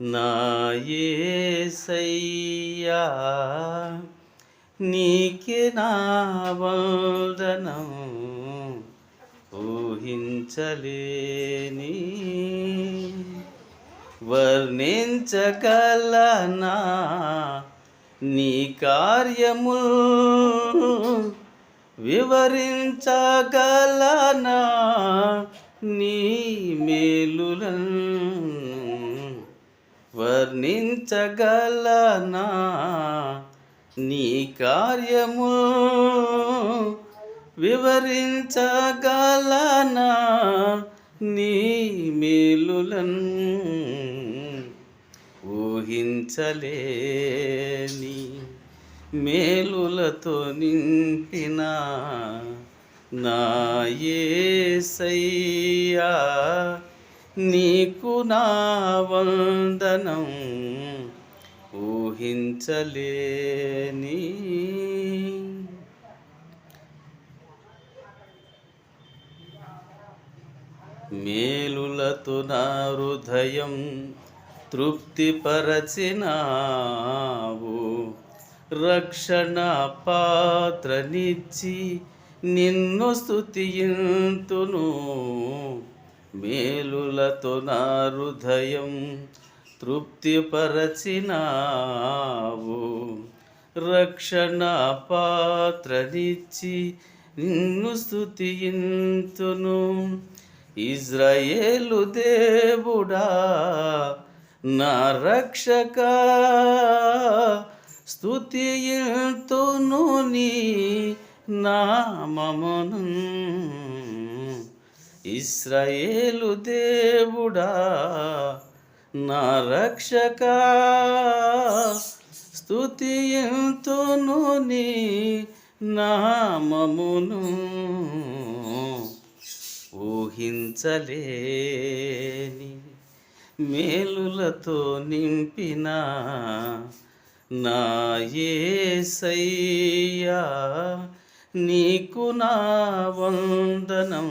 నా నీకే నా వందనం ఊహించలేని. వర్ణించగలనా నీ కార్యము? వివరించగలనా నీ మేలులను? వర్ణించగలనా? నీ కార్యము వివరించగలనా? నీ మేలులను ఊహించలేని మేలులతో నింపిన నా యేసయ్యా. నీకు నా వందనం ఊహించలేని. మేలులతో నా హృదయం తృప్తిపరచినావు. రక్షణ పాత్రనిచ్చి నిన్ను స్థుతియంతును మేలులతో నా హృదయం తృప్తిపరచినావు. రక్షణ పాత్రనిచ్చి నిన్ను స్థుతింతును ఇజ్రాయేలు దేవుడా నా రక్షక స్థుతియుతును నీ నామమును. ఇస్రాయేలు దేవుడా నా రక్షక. స్తుతియుతును నీ నామమును ఊహించలేని మేలులతో నింపిన నా ఏసయ్యా నీకు నా వందనం.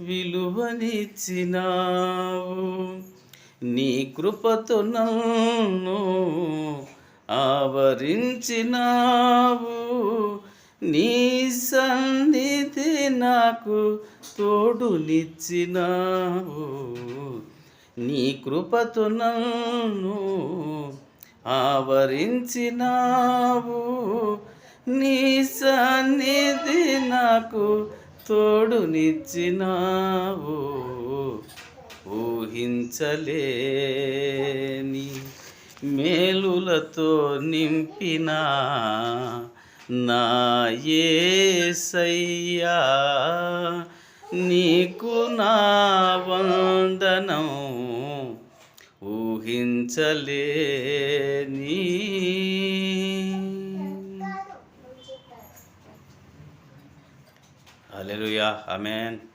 విలువనిచ్చినావు. నీ కృపతో నన్ను ఆవరించినావు. నీ సన్నిధి నాకు తోడునిచ్చినావు. నీ కృపతో నన్ను ఆవరించినావు. నీ సన్నిధి నాకు తోడునిచ్చినావు ఊహించలేని మేలులతో నింపిన నా యేసయ్యా నీకు నా వందనం ఊహించలేని Hallelujah. Amen.